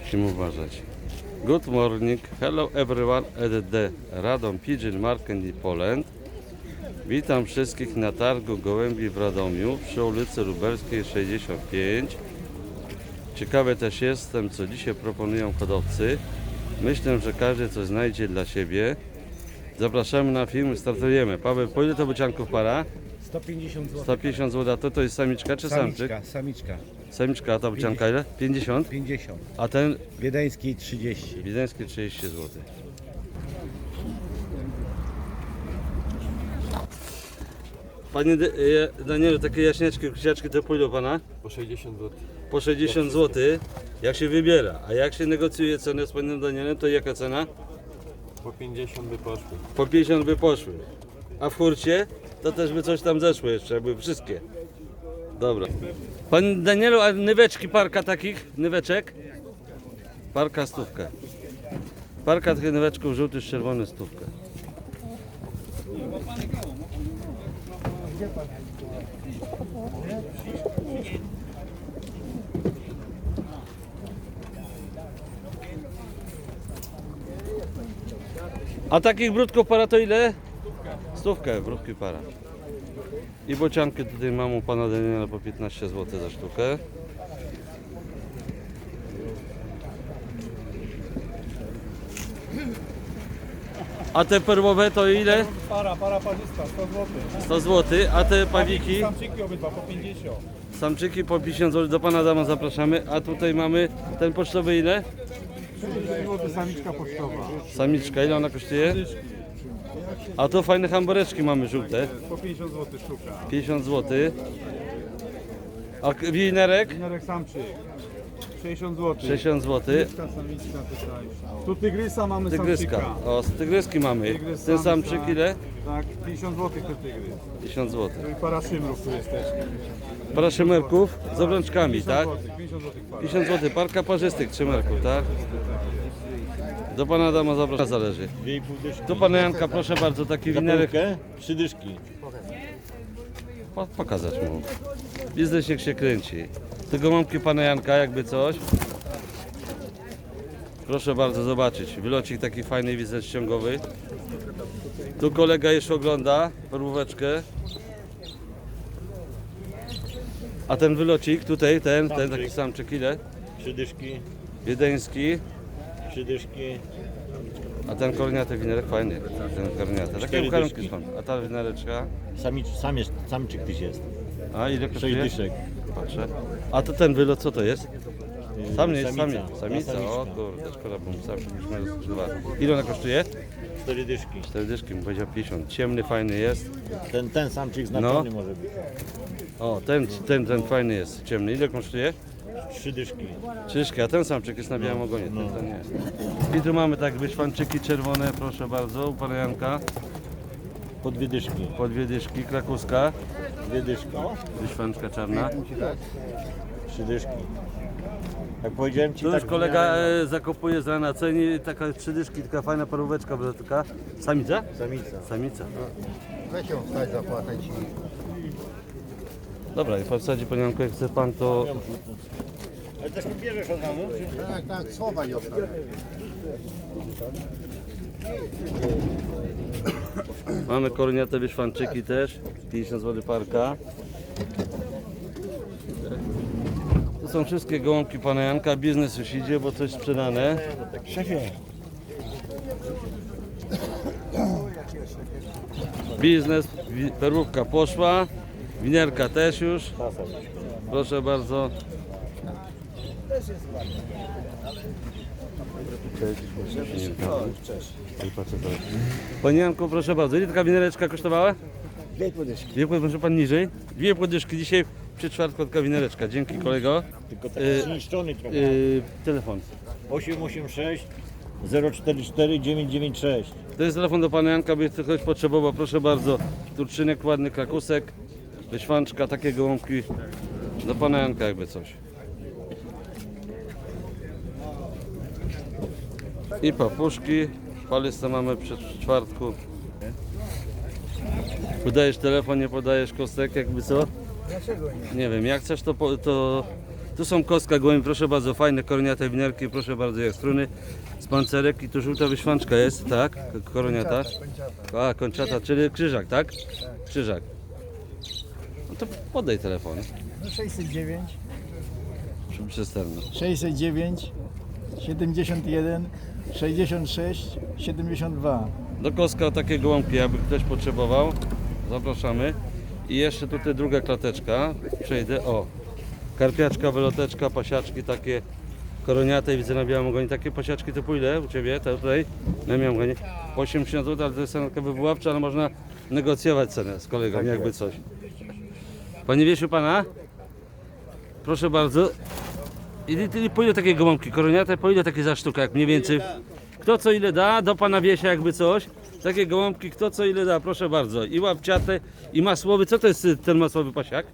Musimy uważać. Good morning, hello everyone at the Radom Pigeon Market in Poland. Witam wszystkich na targu gołębi w Radomiu przy ulicy Lubelskiej 65. Ciekawy też jestem, co dzisiaj proponują hodowcy. Myślę, że każdy coś znajdzie dla siebie. Zapraszamy na film, startujemy. Paweł, po to bocianków para? 150 zł. 150 zł. A to to jest samiczka czy samczyk? Samiczka, samiczka. Samiczka, a ta bocianka ile? 50? 50. A ten Wiedeński 30. Wideński 30 zł. Panie D- e, Danielu, takie jaśniaczki, krusiaczki to pójdą pana? Po 60 zł. Po 60 zł, jak się wybiera. A jak się negocjuje cenę z panem Danielem, to jaka cena? Po 50 by poszły. Po 50 by poszły. A w hurcie, to też by coś tam zeszło jeszcze, jakby wszystkie. Dobra. Panie Danielu, a nyweczki parka takich, nyweczek? Parka stówkę. Parka tych nyweczków żółty czerwony stówkę. A takich brudków para to ile? Stówkę, brudki para. I bocianki tutaj mam u pana Daniela po 15 zł za sztukę. A te perłowe to ile? Para, para parzysta, 100 zł. 100 zł. A te pawiki? Samczyki obydwa po 50. Samczyki po 50 zł. Do pana dama zapraszamy. A tutaj mamy ten pocztowy ile? 30 zł samiczka pocztowa. Samiczka, ile ona kosztuje? A to fajne hambureczki mamy żółte. Po 50 zł sztuka. 50 zł. A k- winerek? Winerek samczyk. 60 zł. 60 zł. Tygryska, samiczka tutaj. Tu tygrysa mamy Tygryska. samczyka. O, z tygryski mamy. Tygrys, Ten samca. samczyk ile? Tak, 50 zł ten tygrys. 1000 zł. Tu i para szymrów tu jest też. Para szymerków z obrączkami, 50 tak? zł, 50 zł para. 50 zł. Parka parzystych trzymerków, tak? Do pana dama zapraszam, zależy. Dwie i pół dyszki. Tu pana Janka, proszę bardzo, taki winerek. Zapałkę? Trzy dyszki. Po, pokazać mu. Biznes niech się kręci. Tu gołąbki pana Janka, jakby coś. Proszę bardzo zobaczyć. Wylocik taki fajny, widzę ściągowy. Tu kolega jeszcze ogląda poróweczkę. A ten wylocik tutaj, ten, ten taki samczyk ile? Trzy dyszki. Wiedeński. Trzy dyszki. A ten korniaty winerek fajny. Ten korniaty. Takie Cztery ukarunki dyszki. są. A ta winereczka. Samicz, samicz, samczyk tyś jest. A ile Sześć kosztuje? dyszek. Patrzę. A to ten wylot co to jest? Yy, Sam nie jest, samica. samica. Ta Samica, o kurde, szkoda, bo sam byśmy rozstrzygowali. Ile ona kosztuje? Cztery dyszki. 40, bym powiedział 50. Ciemny, fajny jest. Ten, ten samczyk znaczony może być. O, ten, ten, ten fajny jest, ciemny. Ile kosztuje? Trzy dyszki. Trzyszki, a ten samczyk jest na białym ogonie, ten, ten nie. I tu mamy tak wyszwanczyki czerwone, proszę bardzo, u pana Janka. Po dwie dyszki. Po dwie dyszki, krakuska, Dwie dyszki. wyszwanczka czarna. Trzy dyszki. Jak powiedziałem ci Tu tak już kolega w miarę- e, zakopuje z rana, ceni taka trzy dyszki, taka fajna paróweczka, taka samica? Samica. Samica. Weź ją wstać, zapłacę ci. Dobra, i pan wsadzi panie Janku, jak chce pan to Ale tak bierzesz od razu? Tak, tak, słowa nie. Mamy koroniate wyszwanczyki też, 50 zł parka. To są wszystkie gołąbki pana Janka, biznes już idzie, bo coś sprzedane. Szefie. Biznes, perłówka poszła, winerka też już. Proszę bardzo. Cześć. Panie Janku, proszę bardzo, ile taka winereczka kosztowała? Dwie podyszki. Dwie, proszę pan niżej. Dwie poddyszki dzisiaj przy czwartku taka winereczka. Dzięki kolego. Tylko taki Y, zniszczony trochę. Yy, telefon. 886 044 996. To jest telefon do pana Janka, by ktoś potrzebował. Proszę bardzo. Turczynek, ładny krakusek, wyśwanczka, takie gołąbki. Do pana Janka jakby coś. I papuszki. Paliste mamy przy czwartku. Podajesz telefon, nie podajesz kostek, jakby co? Dlaczego nie? Nie wiem, jak chcesz to, po- to Tu są kostka gołębi, proszę bardzo, fajne koroniate winerki, proszę bardzo, jak struny z pancerek i tu żółta wyświanczka jest, tak? Koroniata. A, kończata, czyli krzyżak, tak? Krzyżak. No to podaj telefon, No 609, żeby przystępno. 609, 71, 66, 72. Do koska takie gołąbki, jakby ktoś potrzebował, zapraszamy. I jeszcze tutaj druga klateczka, przejdę, o. Karpiaczka, wyloteczka, pasiaczki takie koroniate, widzę na białym ogonie. Takie pasiaczki to po ile u Ciebie, te tutaj, na białym ogonie? Po 80 zł, ale to jest cena wywoławcza, ale można negocjować cenę z kolegą, jakby coś. Panie Wiesiu, Pana? Proszę bardzo. I, po ile takie gołąbki koroniate, po ile takie za sztukę, jak mniej więcej? Kto co ile da, do pana wiesia jakby coś. Takie gołąbki, kto co ile da, proszę bardzo. I łapciate, i masłowy. Co to jest y, ten masłowy pasiak?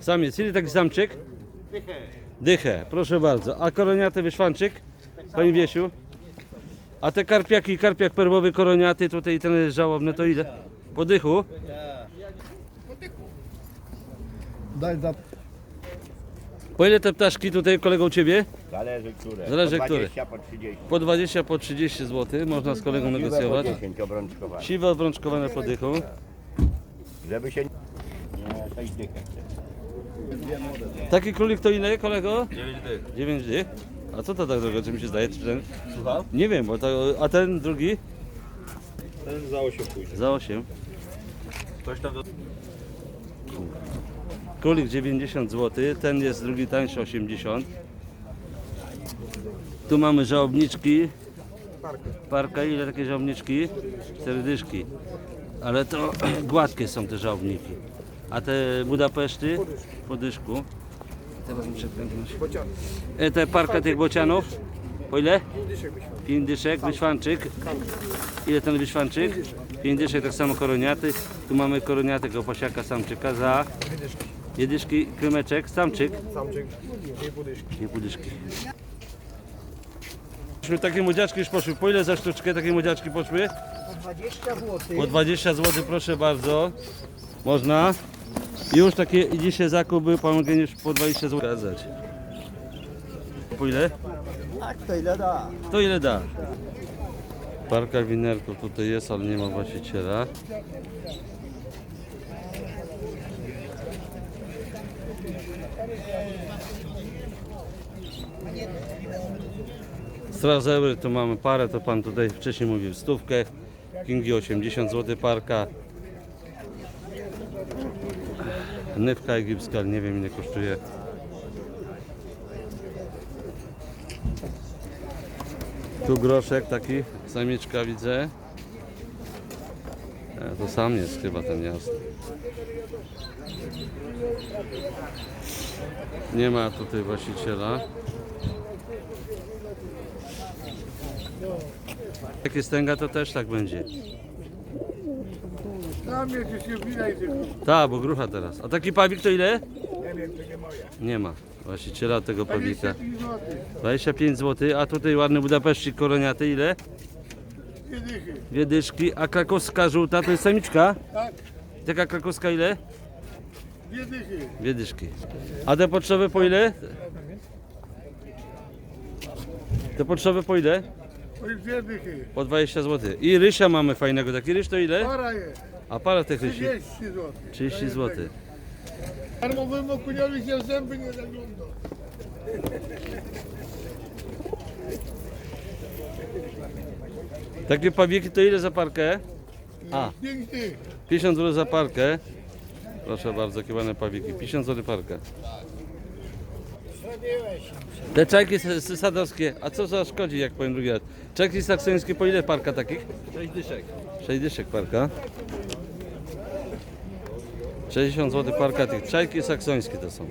Samiec. Ile taki samczyk? Dychę. Dychę, proszę bardzo. A koroniaty wyszwanczyk? Panie Wiesiu? A te karpiaki, karpiak perłowy, koroniaty, tutaj ten żałobny, to ile? Po dychu? Daj za Po ile te ptaszki tutaj kolego u Ciebie? Zależy które. Zależy po które. 20, po 30. Po 20, po 30 zł. Można z kolegą negocjować. 10 obrączkowane. Siwe obrączkowane po dychu. Żeby się... Nie, 6 dych. Taki królik to ile, kolego? 9 dych. 9 dych. A co to tak drogo, czy mi się zdaje? Czy ten? Słucham? Nie wiem, bo to, a ten drugi? Ten za 8 pójdzie. Za 8. Coś tam do... Królik 90 zł, ten jest drugi tańszy 80. Tu mamy żałobniczki. Parka, ile takie żałobniczki? Cztery dyszki. Ale to gładkie są te żałobniki. A te Budapeszty po dyszku. Teraz muszę kręcić. E, te parka tych bocianów. Po ile? 5 dyszek, wyszwanczyk. Ile ten wyszwanczyk? 5 dyszek, tak samo koroniaty. Tu mamy koroniatego pasiaka samczyka za Jedyszki, krymeczek, samczyk. Samczyk, nie pudyszki. Nie pudyszki. Takie młodziaczki już poszły. Po ile za sztuczkę takie młodziaczki poszły? 20 zł. Po 20 zł, proszę bardzo. Można. Już takie dzisiaj zakup był pan Eugeniusz po 20 zł. Zgadzać. Po ile? Tak, to ile da? To ile da? Parka winerków tutaj jest, ale nie ma właściciela. Strażeły tu mamy parę, to pan tutaj wcześniej mówił stówkę. Kingi 80 zł parka. Nywka egipska, nie wiem ile kosztuje. Tu groszek taki, samiczka widzę. E, to sam jest chyba ten jasny. Nie ma tutaj właściciela. Jak jest tęga, to też tak będzie. Tak, bo grucha teraz. A taki pawik to ile? Nie ma właściciela tego pawika. 25 zł, a tutaj ładny Budapeszcik koroniaty, ile? Dwie dyszki. A krakowska żółta to jest samiczka? Tak. Taka krakowska ile? Dwie dyszki. A te potrzeby po ile? Te potrzeby po ile? Dwie dychy. Po 20 zł. I rysia mamy fajnego. Taki ryś to ile? Para jest. A para tych rysi? 30 zł. 30 zł. Darmowym okuniowi się zęby nie zagląda. Takie pawieki to ile za parkę? A, Piękny. 50 zł za parkę. Proszę bardzo, kiwane pawiki. 50 zł parka. Te czajki s- s- sadowskie, a co za szkodzi, jak powiem drugi raz? Czajki saksońskie po ile parka takich? 6 dyszek. 6 dyszek parka. 60 zł parka tych czajki saksońskie to są.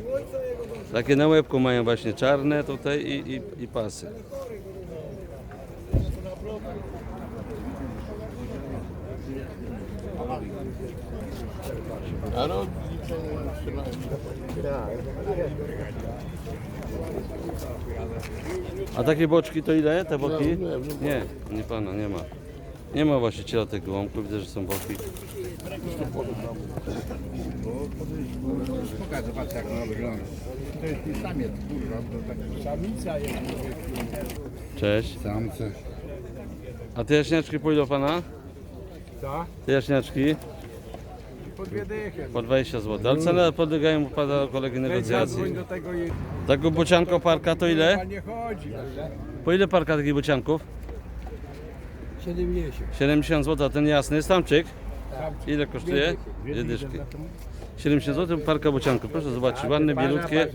Takie na łebku mają właśnie czarne tutaj i, i, i pasy. A takie boczki to ile? Te boki? Nie, nie pana, nie ma. Nie ma właściciela tych gołąbków, widzę, że są boki. Pokaż, zobacz jak ona wygląda. to jest samiec, kurwa, to taki samica jest. Cześć. Samce. A te jaśniaczki po ile pana? Co? Te jaśniaczki? Po dwie dychy. Po 20 zł. Ale ceny podlegają pada kolegi negocjacji. do tego i Taką bocianko parka to ile? nie chodzi. Po ile parka takich bocianków? 70. 70 zł, a ten jasny jest tamczyk? Ile kosztuje? Dwie dyszki. 70 zł parka bocianków. Proszę zobaczyć, ładne, bielutkie.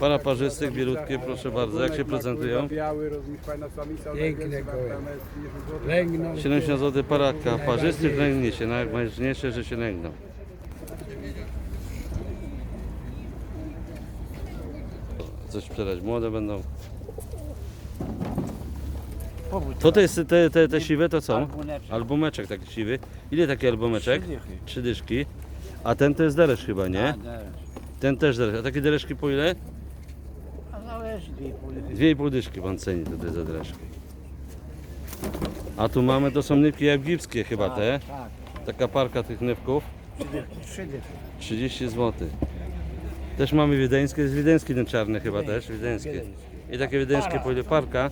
Para parzystych, bielutkie, proszę bardzo. Jak się prezentują? Biały, rozumiesz, fajna samica. Piękne Lęgną. 70 zł para parzystych, lęgnie się. Najważniejsze, że się lęgną. Coś sprzedać, młode będą. To te, jest- te, te, te siwe to co? Albumeczek taki siwy. Ile taki albumeczek? Trzy dyszki. A ten to jest deresz chyba, nie? Ten też deresz. A takie dereszki po ile? A zależy, dwie i pół dychy. Dwie i pół dyszki pan ceni tutaj za dereszki. A tu mamy, to są nywki egipskie chyba te. Tak, Taka parka tych nywków. trzy dychy. 30 zł. Też mamy wiedeńskie, jest wiedeński ten czarny chyba też, wiedeńskie. I takie wiedeńskie po ile parka?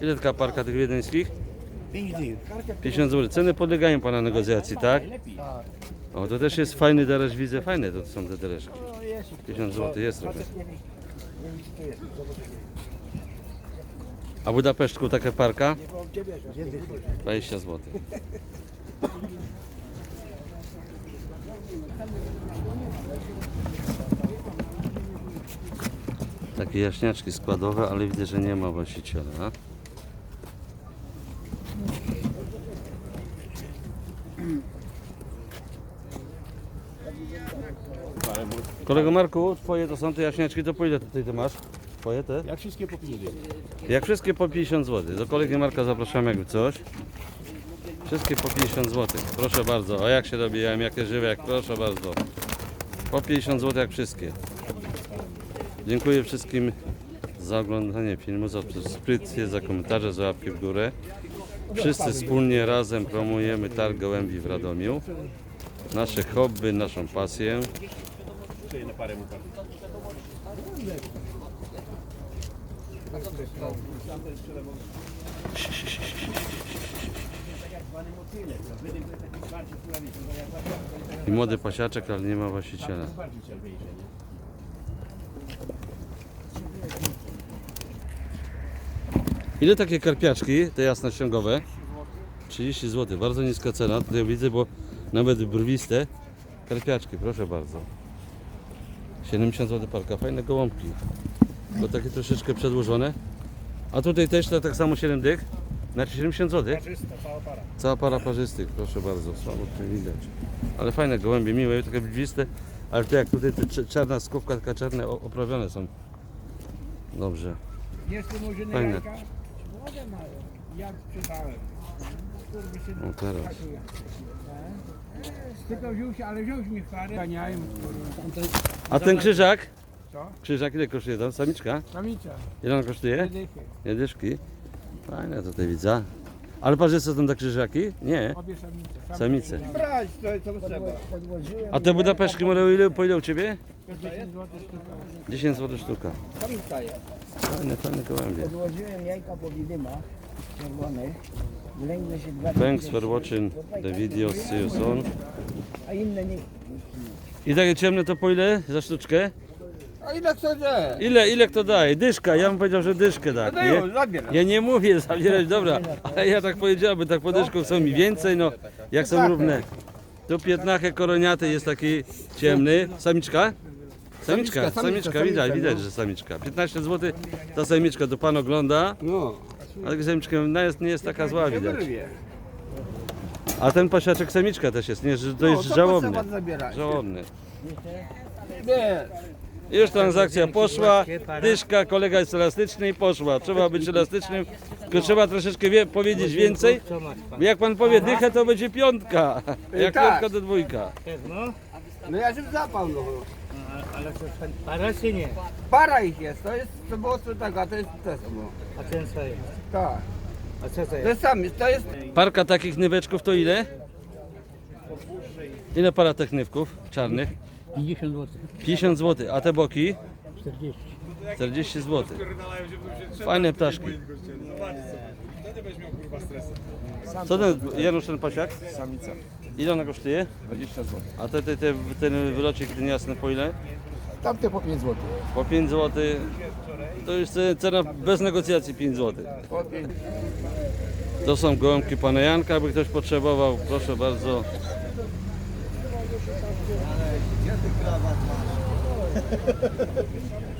Ile taka parka tych wiedeńskich? Pięć dych. 50 zł. Ceny podlegają pana negocjacji, tak? O, to też jest fajny deresz, widzę, fajne to są te dereszki. 50 zł jest trochę. A w Budapesztku taka parka? 20 zł. Takie jaśniaczki składowe, ale widzę, że nie ma właściciela. Kolego Marku, twoje to są te jaśniaczki, to po ile tutaj ty masz? Twoje te? Jak wszystkie po 50. Jak wszystkie po 50 zł. Do kolegi Marka zapraszamy jakby coś. Wszystkie po 50 zł. Proszę bardzo. A jak się dobijają, jakie żywe, jak proszę bardzo. Po 50 zł jak wszystkie. Dziękuję wszystkim za oglądanie filmu, za subskrypcję, za komentarze, za łapki w górę. Wszyscy wspólnie razem promujemy targ gołębi w Radomiu. Nasze hobby, naszą pasję. I młody pasiaczek, ale nie ma właściciela. Ile takie karpiaczki, te jasnościągowe? 30 zł, bardzo niska cena. Tutaj widzę, bo nawet brwiste karpiaczki, proszę bardzo. 70 zł parka, fajne gołąbki. Bo takie troszeczkę przedłużone. A tutaj też to tak samo 7 dych? Znaczy 70 zł? Cała para parzystych, proszę bardzo, słabo to widać. Ale fajne gołębie, miłe, takie brwiste. Ale to jak tutaj czarna skówka, taka czarne oprawione są. Dobrze. Jest tu może Fajne. Młode mają. Jak sprzedałem. Kurwy się O teraz. Tylko wziął się, ale wziął się mi parę. Ganiają, kurwa. A ten krzyżak? Co? Krzyżak ile kosztuje tam? Samiczka? Samica. Ile on kosztuje? Dychy. Jedyszki. Fajne tutaj widzę. Ale parzyste są te krzyżaki? Nie. Obie samice. Samice. Brać, to co trzeba. A te budapeszki może ile, po ile u Ciebie? 10 zł sztuka. 10 zł sztuka. Samica jest. Fajne, fajne gołębie. Odłożyłem jajka po widymach czerwonych. Wlęgnę się dwa Thanks for watching the video. See you soon. A inne nie. I takie ciemne to po ile za sztuczkę? A ile chcecie? Ile, ile kto daje? Dyszka, ja bym powiedział, że dyszkę da. Nie? zabieram. Ja nie mówię zabierać, dobra, ale ja tak powiedziałbym, tak po chcą mi więcej, no jak są równe. Tu piętnachę koroniaty jest taki ciemny. Samiczka? Samiczka, samiczka, widać, widać, że samiczka. 15 zł ta samiczka, to pan ogląda, No. a taka samiczka no, jest, nie jest taka zła, widać. A ten pasiaczek samiczka też jest, nie, że to jest żałobny. Żałobny. Nie. Już transakcja poszła, dyszka, kolega jest elastyczny i poszła. Trzeba być elastycznym, tylko trzeba troszeczkę wie, powiedzieć więcej. Jak pan powie dychę, to będzie piątka. Jak tak. piątka to dwójka. No ja się zapał no. Para czy nie? Para ich jest, to jest, to było co tego, a to jest to samo. A ten co jest? Tak. A co to To jest sami, to jest Parka takich nyweczków to ile? Ile para tych nywków czarnych? 50 zł. 50 zł. A te boki? 40. 40 zł. Fajne ptaszki. Co ten Janusz ten pasiak? Samica. Ile ona kosztuje? 20 zł. A te, te, te, ten wylocik ten jasny po ile? Tamte po 5 zł. Po 5 zł. To już ce- cena bez negocjacji 5 zł. Po 5. To są gołąbki pana Janka, aby ktoś potrzebował, proszę bardzo. Thank you.